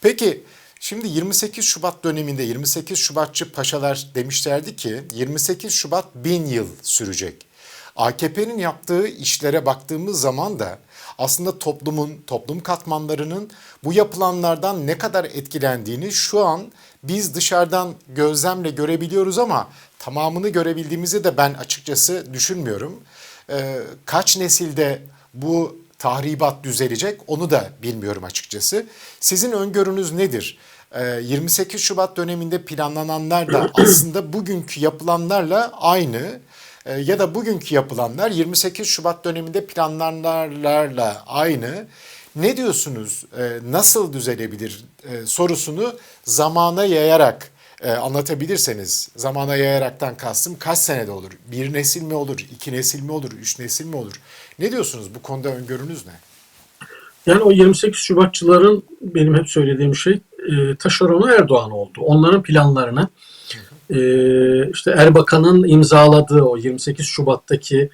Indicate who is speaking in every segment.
Speaker 1: Peki şimdi 28 Şubat döneminde 28 Şubatçı paşalar demişlerdi ki 28 Şubat bin yıl sürecek. AKP'nin yaptığı işlere baktığımız zaman da aslında toplumun, toplum katmanlarının bu yapılanlardan ne kadar etkilendiğini şu an biz dışarıdan gözlemle görebiliyoruz ama tamamını görebildiğimizi de ben açıkçası düşünmüyorum. Ee, kaç nesilde bu tahribat düzelecek onu da bilmiyorum açıkçası. Sizin öngörünüz nedir? Ee, 28 Şubat döneminde planlananlar da aslında bugünkü yapılanlarla aynı Ee, ya da bugünkü yapılanlar 28 Şubat döneminde planlananlarla aynı. Ne diyorsunuz? Ee, nasıl düzelebilir Ee, sorusunu zamana yayarak e, anlatabilirseniz, zamana yayaraktan kastım kaç senede olur? Bir nesil mi olur, iki nesil mi olur, üç nesil mi olur? Ne diyorsunuz? Bu konuda öngörünüz ne?
Speaker 2: Yani o 28 Şubatçıların benim hep söylediğim şey e, taşeronu Erdoğan oldu. Onların planlarını e, işte Erbakan'ın imzaladığı o 28 Şubat'taki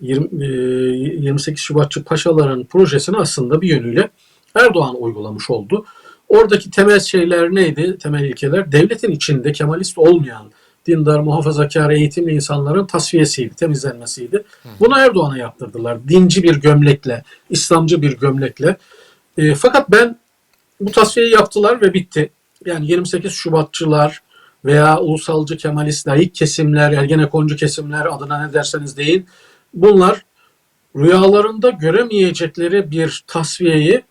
Speaker 2: 20, e, 28 Şubatçı paşaların projesini aslında bir yönüyle Erdoğan uygulamış oldu. Oradaki temel şeyler neydi? Temel ilkeler devletin içinde Kemalist olmayan dindar, muhafazakar, eğitimli insanların tasfiyesiydi, temizlenmesiydi. Bunu Erdoğan'a yaptırdılar. Dinci bir gömlekle, İslamcı bir gömlekle. E, fakat ben bu tasfiyeyi yaptılar ve bitti. Yani 28 Şubatçılar veya ulusalcı Kemalist layık kesimler, Ergenekoncu kesimler adına ne derseniz deyin. Bunlar rüyalarında göremeyecekleri bir tasfiyeyi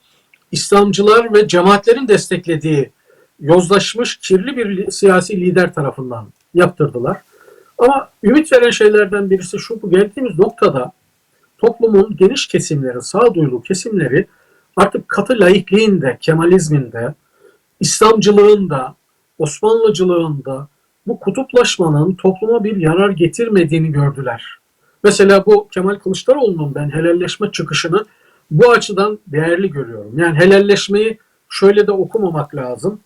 Speaker 2: İslamcılar ve cemaatlerin desteklediği yozlaşmış kirli bir siyasi lider tarafından yaptırdılar. Ama ümit veren şeylerden birisi şu bu geldiğimiz noktada toplumun geniş kesimleri, sağduyulu kesimleri artık katı laikliğinde, Kemalizminde, İslamcılığında, Osmanlıcılığında bu kutuplaşmanın topluma bir yarar getirmediğini gördüler. Mesela bu Kemal Kılıçdaroğlu'nun ben helalleşme çıkışını bu açıdan değerli görüyorum. Yani helalleşmeyi şöyle de okumamak lazım.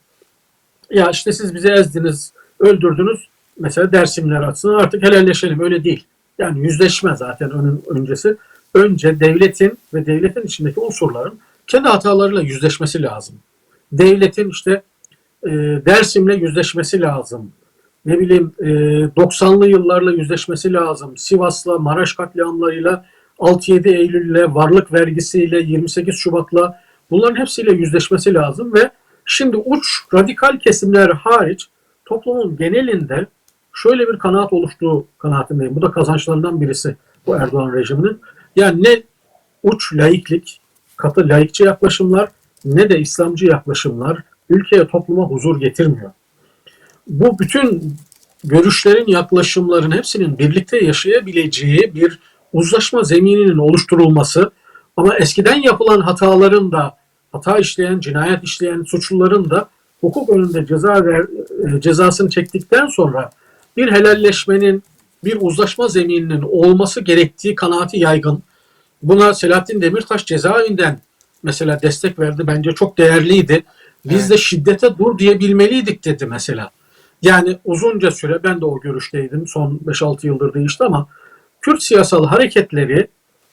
Speaker 2: Ya işte siz bizi ezdiniz, öldürdünüz. Mesela Dersimler açısından artık helalleşelim. Öyle değil. Yani yüzleşme zaten önün öncesi. Önce devletin ve devletin içindeki unsurların kendi hatalarıyla yüzleşmesi lazım. Devletin işte e, Dersim'le yüzleşmesi lazım. Ne bileyim e, 90'lı yıllarla yüzleşmesi lazım. Sivas'la, Maraş katliamlarıyla, 6-7 Eylül'le, varlık vergisiyle, 28 Şubat'la bunların hepsiyle yüzleşmesi lazım ve şimdi uç radikal kesimler hariç toplumun genelinde şöyle bir kanaat oluştuğu kanaatindeyim. Bu da kazançlarından birisi bu Erdoğan rejiminin. Yani ne uç laiklik, katı laikçi yaklaşımlar ne de İslamcı yaklaşımlar ülkeye topluma huzur getirmiyor. Bu bütün görüşlerin, yaklaşımların hepsinin birlikte yaşayabileceği bir uzlaşma zemininin oluşturulması ama eskiden yapılan hataların da hata işleyen, cinayet işleyen suçluların da hukuk önünde ceza ver, e, cezasını çektikten sonra bir helalleşmenin, bir uzlaşma zemininin olması gerektiği kanaati yaygın. Buna Selahattin Demirtaş cezaevinden mesela destek verdi. Bence çok değerliydi. Biz
Speaker 1: Evet.
Speaker 2: de şiddete dur diyebilmeliydik dedi mesela. Yani uzunca süre ben de o görüşteydim. Son 5-6 yıldır değişti ama Kürt siyasal hareketleri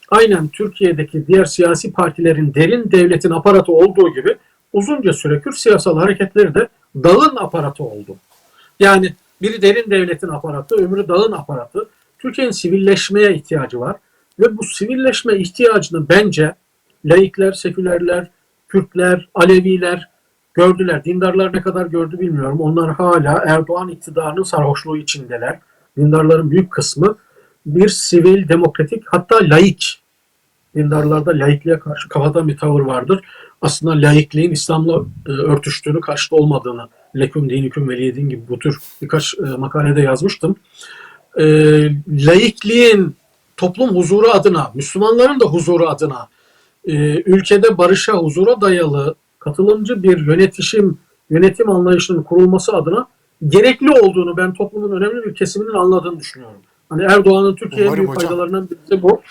Speaker 2: aynen Türkiye'deki diğer siyasi partilerin derin devletin aparatı olduğu gibi uzunca süre Kürt siyasal hareketleri de dağın aparatı oldu. Yani biri derin devletin aparatı, öbürü dağın aparatı. Türkiye'nin sivilleşmeye ihtiyacı var. Ve bu sivilleşme ihtiyacını bence laikler, sekülerler, Kürtler, Aleviler gördüler. Dindarlar ne kadar gördü bilmiyorum. Onlar hala Erdoğan iktidarının sarhoşluğu içindeler. Dindarların büyük kısmı bir sivil, demokratik hatta laik. Dindarlarda laikliğe karşı kafadan bir tavır vardır. Aslında laikliğin İslam'la e, örtüştüğünü, karşıtı olmadığını leküm din hüküm veliyedin gibi bu tür birkaç e, makalede yazmıştım. E, laikliğin toplum huzuru adına, Müslümanların da huzuru adına, e, ülkede barışa, huzura dayalı katılımcı bir yönetişim, yönetim anlayışının kurulması adına gerekli olduğunu ben toplumun önemli bir kesiminin anladığını düşünüyorum. Hani Erdoğan'ın Türkiye'ye büyük
Speaker 1: hocam.
Speaker 2: faydalarından birisi bu.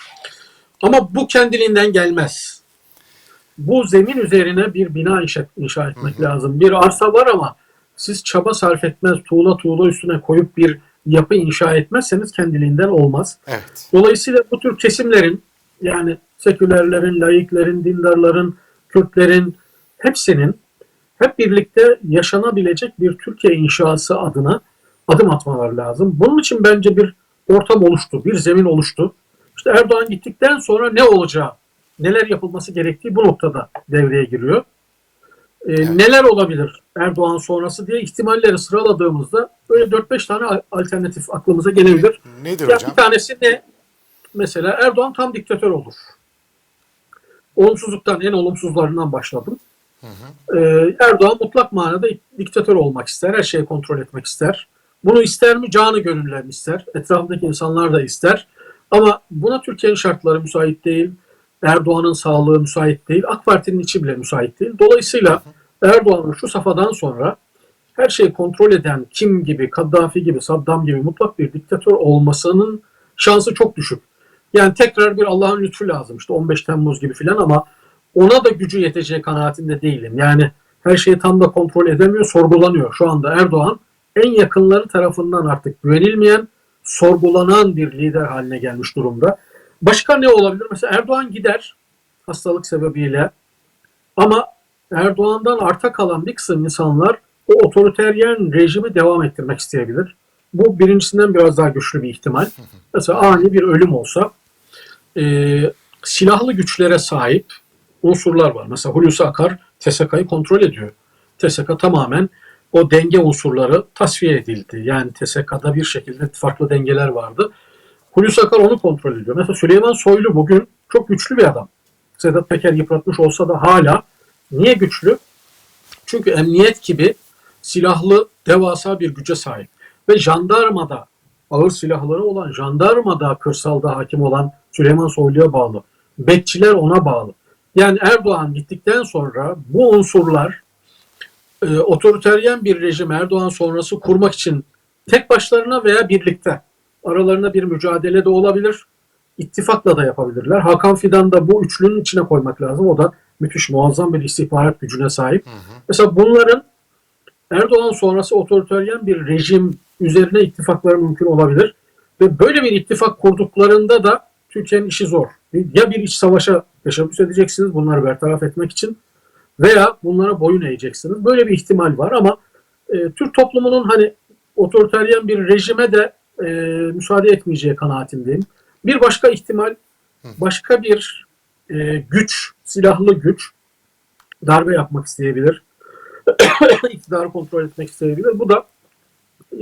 Speaker 2: Ama bu kendiliğinden gelmez. Bu zemin üzerine bir bina inşa, inşa etmek lazım. Bir arsa var ama siz çaba sarf etmez, tuğla tuğla üstüne koyup bir yapı inşa etmezseniz kendiliğinden olmaz.
Speaker 1: Evet.
Speaker 2: Dolayısıyla bu tür kesimlerin yani sekülerlerin, laiklerin, dindarların, Kürtlerin hepsinin hep birlikte yaşanabilecek bir Türkiye inşası adına adım atmaları lazım. Bunun için bence bir ortam oluştu, bir zemin oluştu. İşte Erdoğan gittikten sonra ne olacağı, neler yapılması gerektiği bu noktada devreye giriyor. Ee, Neler olabilir Erdoğan sonrası diye ihtimalleri sıraladığımızda böyle 4-5 tane al- alternatif aklımıza gelebilir.
Speaker 1: Nedir
Speaker 2: Ya
Speaker 1: hocam?
Speaker 2: bir tanesi ne? Mesela Erdoğan tam diktatör olur. Olumsuzluktan en olumsuzlarından başladım. Ee, Erdoğan mutlak manada diktatör olmak ister, her şeyi kontrol etmek ister. Bunu ister mi? Canı gönülden ister. Etrafındaki insanlar da ister. Ama buna Türkiye'nin şartları müsait değil. Erdoğan'ın sağlığı müsait değil. AK Parti'nin içi bile müsait değil. Dolayısıyla Erdoğan'ın şu safhadan sonra her şeyi kontrol eden kim gibi, Kaddafi gibi, Saddam gibi mutlak bir diktatör olmasının şansı çok düşük. Yani tekrar bir Allah'ın lütfu lazım işte 15 Temmuz gibi filan ama ona da gücü yeteceği kanaatinde değilim. Yani her şeyi tam da kontrol edemiyor, sorgulanıyor. Şu anda Erdoğan en yakınları tarafından artık güvenilmeyen, sorgulanan bir lider haline gelmiş durumda. Başka ne olabilir? Mesela Erdoğan gider hastalık sebebiyle ama Erdoğan'dan arta kalan bir kısım insanlar o otoriteryen rejimi devam ettirmek isteyebilir. Bu birincisinden biraz daha güçlü bir ihtimal. Mesela ani bir ölüm olsa e, silahlı güçlere sahip unsurlar var. Mesela Hulusi Akar TSK'yı kontrol ediyor. TSK tamamen o denge unsurları tasfiye edildi. Yani TSK'da bir şekilde farklı dengeler vardı. Hulusi Akar onu kontrol ediyor. Mesela Süleyman Soylu bugün çok güçlü bir adam. Sedat Peker yıpratmış olsa da hala niye güçlü? Çünkü emniyet gibi silahlı devasa bir güce sahip. Ve jandarmada ağır silahları olan, jandarmada kırsalda hakim olan Süleyman Soylu'ya bağlı. Bekçiler ona bağlı. Yani Erdoğan gittikten sonra bu unsurlar e, otoriteryen bir rejim Erdoğan sonrası kurmak için tek başlarına veya birlikte aralarında bir mücadele de olabilir. İttifakla da yapabilirler. Hakan Fidan da bu üçlünün içine koymak lazım. O da müthiş muazzam bir istihbarat gücüne sahip. Mesela bunların Erdoğan sonrası otoriteryen bir rejim üzerine ittifakları mümkün olabilir. Ve böyle bir ittifak kurduklarında da Türkiye'nin işi zor. Ya bir iç savaşa teşebbüs edeceksiniz bunları bertaraf etmek için veya bunlara boyun eğeceksiniz. Böyle bir ihtimal var ama e, Türk toplumunun hani otoriteryen bir rejime de e, müsaade etmeyeceği kanaatindeyim. Bir başka ihtimal başka bir e, güç, silahlı güç darbe yapmak isteyebilir. iktidarı kontrol etmek isteyebilir. Bu da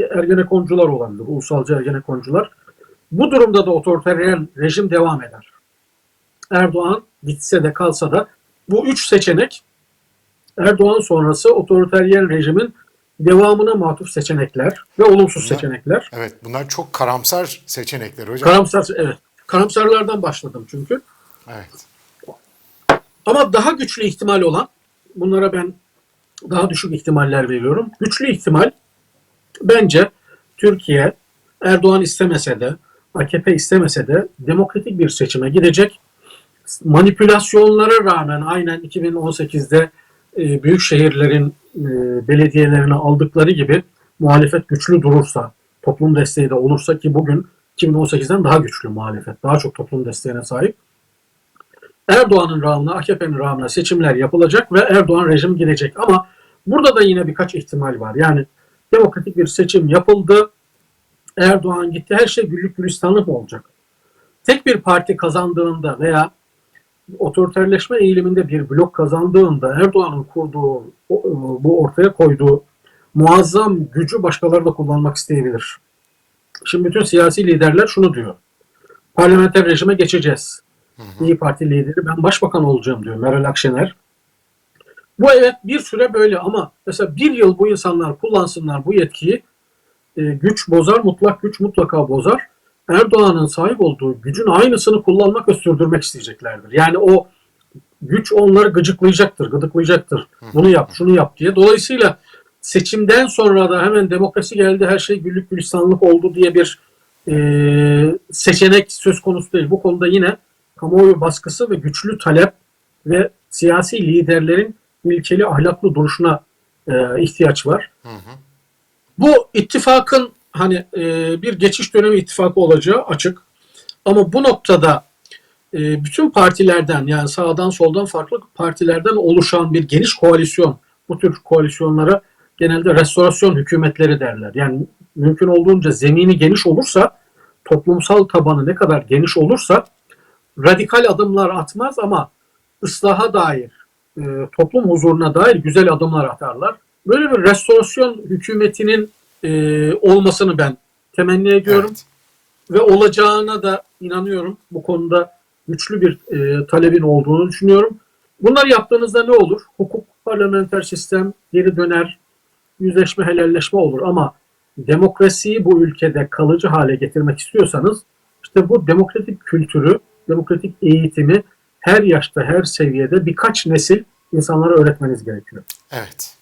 Speaker 2: Ergenekoncular olabilir, ulusalcı Ergenekoncular. Bu durumda da otoriteryen rejim devam eder. Erdoğan gitse de kalsa da bu üç seçenek Erdoğan sonrası otoriteryen rejimin devamına matuf seçenekler ve olumsuz
Speaker 1: Bunlar-
Speaker 2: seçenekler.
Speaker 1: Evet bunlar çok karamsar seçenekler hocam.
Speaker 2: Karamsar, evet. Karamsarlardan başladım çünkü.
Speaker 1: Evet.
Speaker 2: Ama daha güçlü ihtimal olan, bunlara ben daha düşük ihtimaller veriyorum. Güçlü ihtimal bence Türkiye Erdoğan istemese de, AKP istemese de demokratik bir seçime gidecek. Manipülasyonlara rağmen aynen 2018'de e, büyük şehirlerin e, belediyelerine aldıkları gibi muhalefet güçlü durursa, toplum desteği de olursa ki bugün 2018'den daha güçlü muhalefet, daha çok toplum desteğine sahip. Erdoğan'ın rağmına, AKP'nin rağmına seçimler yapılacak ve Erdoğan rejim gidecek. Ama burada da yine birkaç ihtimal var. Yani demokratik bir seçim yapıldı. Erdoğan gitti. Her şey güllük gülistanlık olacak? Tek bir parti kazandığında veya otoriterleşme eğiliminde bir blok kazandığında Erdoğan'ın kurduğu, o- bu ortaya koyduğu muazzam gücü başkaları da kullanmak isteyebilir. Şimdi bütün siyasi liderler şunu diyor. Parlamenter rejime geçeceğiz. İyi Parti lideri ben başbakan olacağım diyor Meral Akşener. Bu evet bir süre böyle ama mesela bir yıl bu insanlar kullansınlar bu yetkiyi e, güç bozar, mutlak güç mutlaka bozar. Erdoğan'ın sahip olduğu gücün aynısını kullanmak ve sürdürmek isteyeceklerdir. Yani o güç onları gıcıklayacaktır, gıdıklayacaktır. Bunu yap, şunu yap diye. Dolayısıyla seçimden sonra da hemen demokrasi geldi, her şey güllük gülistanlık oldu diye bir e, seçenek söz konusu değil. Bu konuda yine kamuoyu baskısı ve güçlü talep ve siyasi liderlerin ilkeli ahlaklı duruşuna e, ihtiyaç var. Bu ittifakın hani e, bir geçiş dönemi ittifakı olacağı açık. Ama bu noktada e, bütün partilerden yani sağdan soldan farklı partilerden oluşan bir geniş koalisyon bu tür koalisyonlara genelde restorasyon hükümetleri derler. Yani mümkün olduğunca zemini geniş olursa, toplumsal tabanı ne kadar geniş olursa radikal adımlar atmaz ama ıslaha dair, e, toplum huzuruna dair güzel adımlar atarlar. Böyle bir restorasyon hükümetinin e, olmasını ben temenni ediyorum
Speaker 1: Evet.
Speaker 2: ve olacağına da inanıyorum. Bu konuda güçlü bir e, talebin olduğunu düşünüyorum. Bunları yaptığınızda ne olur? Hukuk, parlamenter sistem geri döner, yüzleşme, helalleşme olur ama demokrasiyi bu ülkede kalıcı hale getirmek istiyorsanız işte bu demokratik kültürü, demokratik eğitimi her yaşta, her seviyede birkaç nesil insanlara öğretmeniz gerekiyor.
Speaker 1: Evet.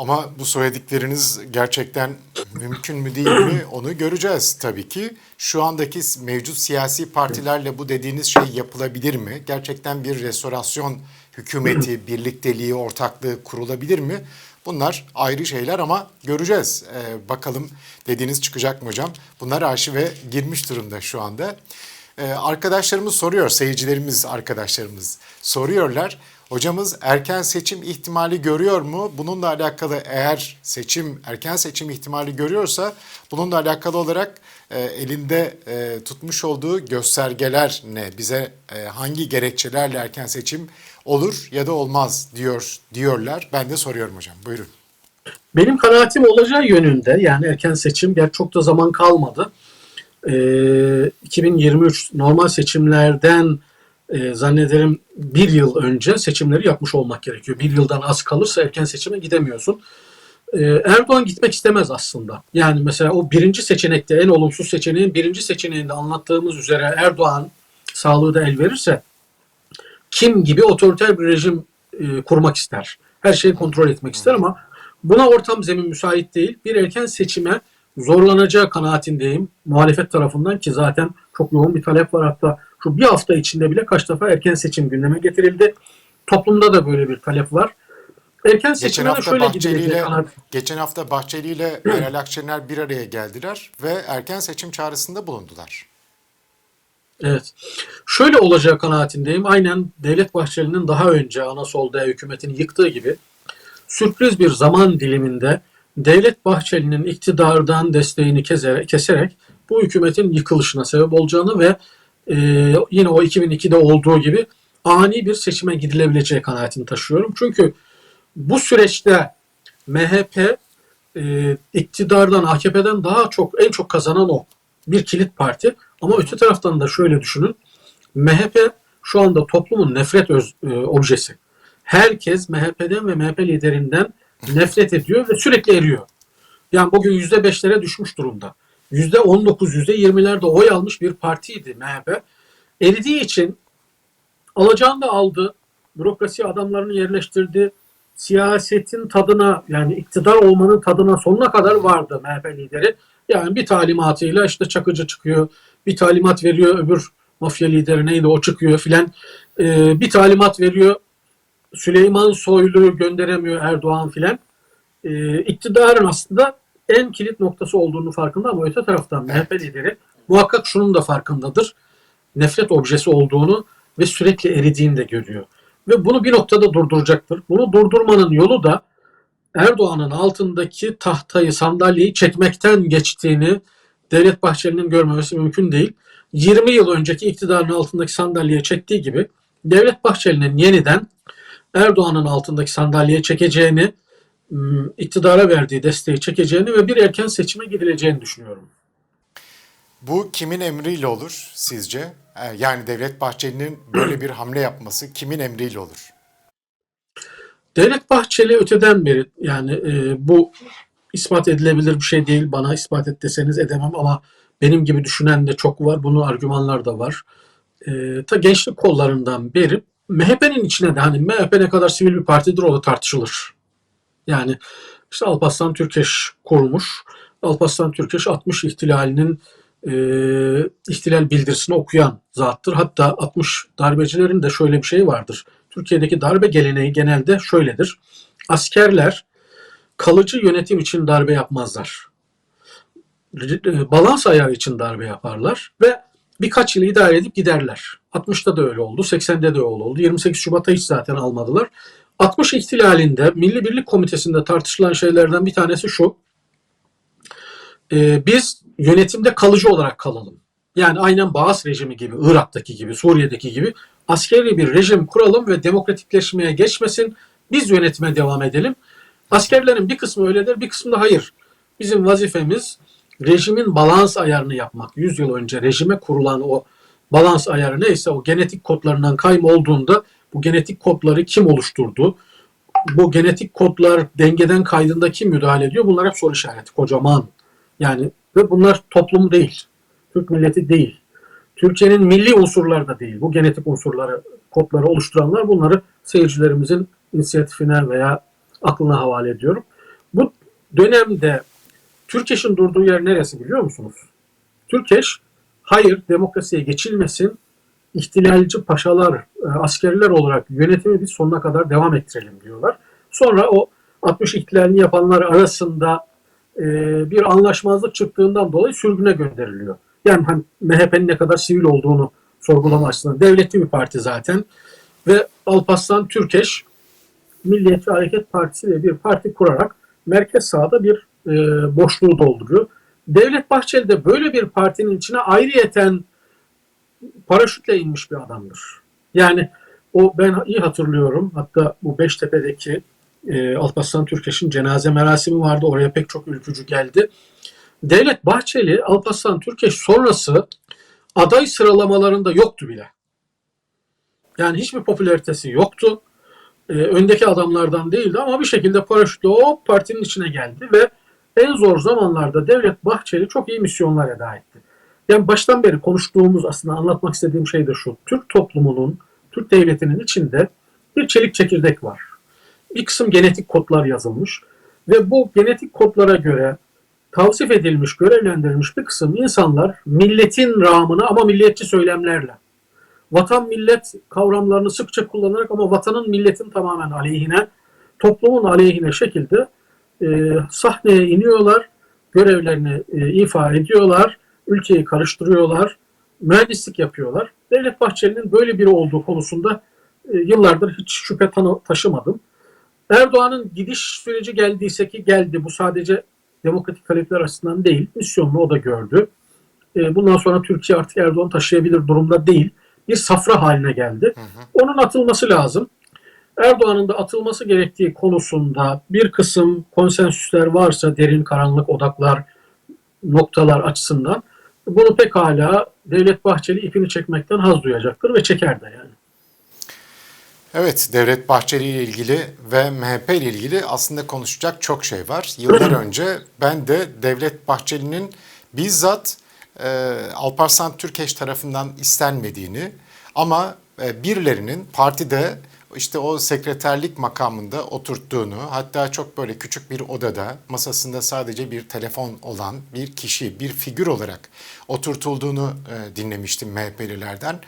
Speaker 1: Ama bu söyledikleriniz gerçekten mümkün mü değil mi onu göreceğiz tabii ki. Şu andaki mevcut siyasi partilerle bu dediğiniz şey yapılabilir mi? Gerçekten bir restorasyon hükümeti, birlikteliği, ortaklığı kurulabilir mi? Bunlar ayrı şeyler ama göreceğiz. Ee, bakalım dediğiniz çıkacak mı hocam? Bunlar arşive girmiş durumda şu anda. Ee, arkadaşlarımız soruyor, seyircilerimiz, arkadaşlarımız soruyorlar. Hocamız erken seçim ihtimali görüyor mu? Bununla alakalı eğer seçim erken seçim ihtimali görüyorsa bununla alakalı olarak e, elinde e, tutmuş olduğu göstergeler ne? Bize e, hangi gerekçelerle erken seçim olur ya da olmaz diyor diyorlar. Ben de soruyorum hocam. Buyurun.
Speaker 2: Benim kanaatim olacağı yönünde yani erken seçim gerçi çok da zaman kalmadı. Ee, 2023 normal seçimlerden e, zannederim bir yıl önce seçimleri yapmış olmak gerekiyor. Bir yıldan az kalırsa erken seçime gidemiyorsun. Ee, Erdoğan gitmek istemez aslında. Yani mesela o birinci seçenekte en olumsuz seçeneğin birinci seçeneğinde anlattığımız üzere Erdoğan sağlığı da el verirse kim gibi otoriter bir rejim e, kurmak ister. Her şeyi kontrol etmek ister ama buna ortam zemin müsait değil. Bir erken seçime zorlanacağı kanaatindeyim. Muhalefet tarafından ki zaten çok yoğun bir talep var. Hatta şu bir hafta içinde bile kaç defa erken seçim gündeme getirildi. Toplumda da böyle bir talep var. Erken
Speaker 1: Geçen hafta
Speaker 2: şöyle
Speaker 1: Bahçeli ile geçen hafta Bahçeli ile Meral Akşener bir araya geldiler ve erken seçim çağrısında bulundular.
Speaker 2: Evet. Şöyle olacağı kanaatindeyim. Aynen Devlet Bahçeli'nin daha önce ana solda hükümetini yıktığı gibi sürpriz bir zaman diliminde Devlet Bahçeli'nin iktidardan desteğini keserek bu hükümetin yıkılışına sebep olacağını ve e, yine o 2002'de olduğu gibi ani bir seçime gidilebileceği kanaatini taşıyorum. Çünkü bu süreçte MHP e, iktidardan, AKP'den daha çok en çok kazanan o. Bir kilit parti. Ama öte taraftan da şöyle düşünün. MHP şu anda toplumun nefret öz, e, objesi. Herkes MHP'den ve MHP liderinden nefret ediyor ve sürekli eriyor. Yani bugün %5'lere düşmüş durumda. %19, %20'lerde oy almış bir partiydi MHP. Eridiği için alacağını da aldı. Bürokrasi adamlarını yerleştirdi. Siyasetin tadına yani iktidar olmanın tadına sonuna kadar vardı MHP lideri. Yani bir talimatıyla işte Çakıcı çıkıyor. Bir talimat veriyor öbür mafya lideri neydi o çıkıyor filan. Ee, bir talimat veriyor. Süleyman Soylu gönderemiyor Erdoğan filan. Ee, iktidarın aslında en kilit noktası olduğunu farkında ama öte taraftan MHP lideri muhakkak şunun da farkındadır. Nefret objesi olduğunu ve sürekli eridiğini de görüyor. Ve bunu bir noktada durduracaktır. Bunu durdurmanın yolu da Erdoğan'ın altındaki tahtayı, sandalyeyi çekmekten geçtiğini Devlet Bahçeli'nin görmemesi mümkün değil. 20 yıl önceki iktidarın altındaki sandalyeyi çektiği gibi Devlet Bahçeli'nin yeniden Erdoğan'ın altındaki sandalyeye çekeceğini, iktidara verdiği desteği çekeceğini ve bir erken seçime gidileceğini düşünüyorum.
Speaker 1: Bu kimin emriyle olur sizce? Ee, Yani Devlet Bahçeli'nin böyle bir hamle yapması kimin emriyle olur?
Speaker 2: Devlet Bahçeli öteden beri yani e, bu ispat edilebilir bir şey değil. Bana ispat et deseniz edemem ama benim gibi düşünen de çok var. Bunun argümanlar da var. E, ta gençlik kollarından beri MHP'nin içine de hani MHP ne kadar sivil bir partidir o da tartışılır. Yani işte Alparslan Türkeş kurmuş. Alparslan Türkeş 60 ihtilalinin e, ihtilal bildirisini okuyan zattır. Hatta 60 darbecilerin de şöyle bir şey vardır. Türkiye'deki darbe geleneği genelde şöyledir. Askerler kalıcı yönetim için darbe yapmazlar. E, Balans ayağı için darbe yaparlar ve birkaç yıl idare edip giderler. 60'ta da öyle oldu, 80'de de öyle oldu. 28 Şubat'a hiç zaten almadılar. 60 ihtilalinde Milli Birlik Komitesi'nde tartışılan şeylerden bir tanesi şu. Ee, biz yönetimde kalıcı olarak kalalım. Yani aynen Baas rejimi gibi, Irak'taki gibi, Suriye'deki gibi askeri bir rejim kuralım ve demokratikleşmeye geçmesin. Biz yönetime devam edelim. Askerlerin bir kısmı öyledir, bir kısmı da hayır. Bizim vazifemiz rejimin balans ayarını yapmak. 100 yıl önce rejime kurulan o balans ayarı neyse o genetik kodlarından kayma olduğunda bu genetik kodları kim oluşturdu? Bu genetik kodlar dengeden kaydında kim müdahale ediyor? Bunlar hep soru işareti. Kocaman. Yani ve bunlar toplum değil. Türk milleti değil. Türkiye'nin milli unsurları da değil. Bu genetik unsurları, kodları oluşturanlar bunları seyircilerimizin inisiyatifine veya aklına havale ediyorum. Bu dönemde Türkeş'in durduğu yer neresi biliyor musunuz? Türkeş, hayır demokrasiye geçilmesin, ihtilalci paşalar, e, askerler olarak yönetimi biz sonuna kadar devam ettirelim diyorlar. Sonra o 60 ihtilalini yapanlar arasında e, bir anlaşmazlık çıktığından dolayı sürgüne gönderiliyor. Yani hani MHP'nin ne kadar sivil olduğunu sorgulama açısından. Devletli bir parti zaten. Ve Alparslan Türkeş Milliyetçi Hareket Partisi diye bir parti kurarak merkez sağda bir e, boşluğu dolduruyor. Devlet Bahçeli de böyle bir partinin içine ayrıyeten paraşütle inmiş bir adamdır. Yani o ben iyi hatırlıyorum. Hatta bu Beştepe'deki e, Alparslan Türkeş'in cenaze merasimi vardı. Oraya pek çok ülkücü geldi. Devlet Bahçeli, Alparslan Türkeş sonrası aday sıralamalarında yoktu bile. Yani hiçbir popülaritesi yoktu. Ee, öndeki adamlardan değildi ama bir şekilde paraşütle o partinin içine geldi ve en zor zamanlarda Devlet Bahçeli çok iyi misyonlar eda etti. Yani baştan beri konuştuğumuz aslında anlatmak istediğim şey de şu. Türk toplumunun, Türk devletinin içinde bir çelik çekirdek var. Bir kısım genetik kodlar yazılmış ve bu genetik kodlara göre tavsif edilmiş, görevlendirilmiş bir kısım insanlar milletin ramına ama milliyetçi söylemlerle vatan millet kavramlarını sıkça kullanarak ama vatanın milletin tamamen aleyhine, toplumun aleyhine şekilde e, sahneye iniyorlar, görevlerini e, ifa ediyorlar, ülkeyi karıştırıyorlar, mühendislik yapıyorlar. Devlet Bahçeli'nin böyle biri olduğu konusunda e, yıllardır hiç şüphe tanı- taşımadım. Erdoğan'ın gidiş süreci geldiyse ki geldi. Bu sadece demokratik talepler açısından değil. Misyonunu o da gördü. E, bundan sonra Türkiye artık Erdoğan taşıyabilir durumda değil. Bir safra haline geldi. Onun atılması lazım. Erdoğan'ın da atılması gerektiği konusunda bir kısım konsensüsler varsa derin karanlık odaklar, noktalar açısından bunu pekala Devlet Bahçeli ipini çekmekten haz duyacaktır ve çeker de yani.
Speaker 1: Evet, Devlet Bahçeli ile ilgili ve MHP ile ilgili aslında konuşacak çok şey var. Yıllar önce ben de Devlet Bahçeli'nin bizzat e, Alparslan Türkeş tarafından istenmediğini ama e, birilerinin partide işte o sekreterlik makamında oturttuğunu hatta çok böyle küçük bir odada masasında sadece bir telefon olan bir kişi, bir figür olarak oturtulduğunu e, dinlemiştim MHP'lilerden.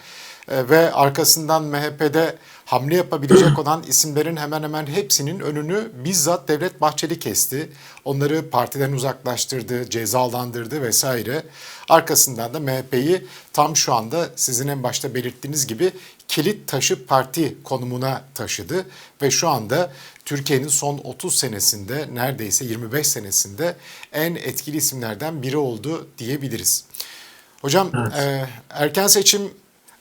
Speaker 1: E, ve arkasından MHP'de hamle yapabilecek olan isimlerin hemen hemen hepsinin önünü bizzat Devlet Bahçeli kesti. Onları partiden uzaklaştırdı, cezalandırdı vesaire. Arkasından da MHP'yi tam şu anda sizin en başta belirttiğiniz gibi kilit taşı parti konumuna taşıdı ve şu anda Türkiye'nin son 30 senesinde neredeyse 25 senesinde en etkili isimlerden biri oldu diyebiliriz. Hocam e, erken seçim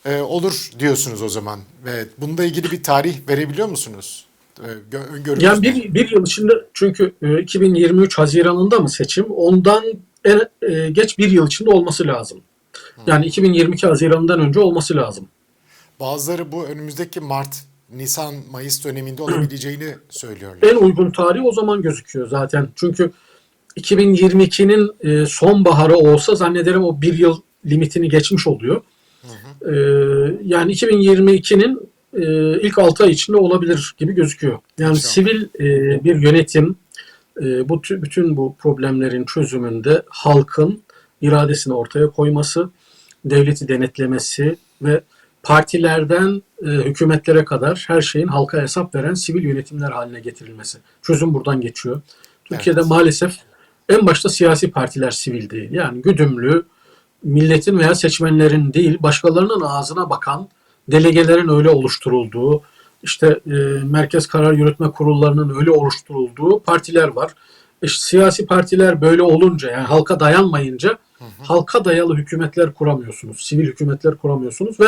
Speaker 1: e, olur diyorsunuz o zaman. Ve bununla ilgili bir tarih verebiliyor musunuz? E, gö- öngörünüz
Speaker 2: Yani bir, bir yıl içinde çünkü e, 2023 Haziran'ında mı seçim? Ondan en, e, geç bir yıl içinde olması lazım. Yani 2022 Haziran'dan önce olması lazım.
Speaker 1: Bazıları bu önümüzdeki Mart, Nisan, Mayıs döneminde olabileceğini söylüyorlar.
Speaker 2: En uygun tarih o zaman gözüküyor zaten. Çünkü 2022'nin e, sonbaharı olsa zannederim o bir yıl limitini geçmiş oluyor. E, yani 2022'nin e, ilk 6 ay içinde olabilir gibi gözüküyor. Yani
Speaker 1: İnşallah.
Speaker 2: sivil bir yönetim bu tü- bütün bu problemlerin çözümünde halkın iradesini ortaya koyması, devleti denetlemesi ve partilerden e, hükümetlere kadar her şeyin halka hesap veren sivil yönetimler haline getirilmesi. Çözüm buradan geçiyor. Türkiye'de
Speaker 1: Evet.
Speaker 2: maalesef en başta siyasi partiler sivil değil. Yani güdümlü, milletin veya seçmenlerin değil, başkalarının ağzına bakan delegelerin öyle oluşturulduğu, işte e, merkez karar yürütme kurullarının öyle oluşturulduğu partiler var. E, siyasi partiler böyle olunca yani halka dayanmayınca halka dayalı hükümetler kuramıyorsunuz. Sivil hükümetler kuramıyorsunuz ve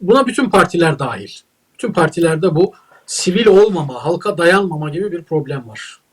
Speaker 2: buna bütün partiler dahil. Bütün partilerde bu sivil olmama, halka dayanmama gibi bir problem var.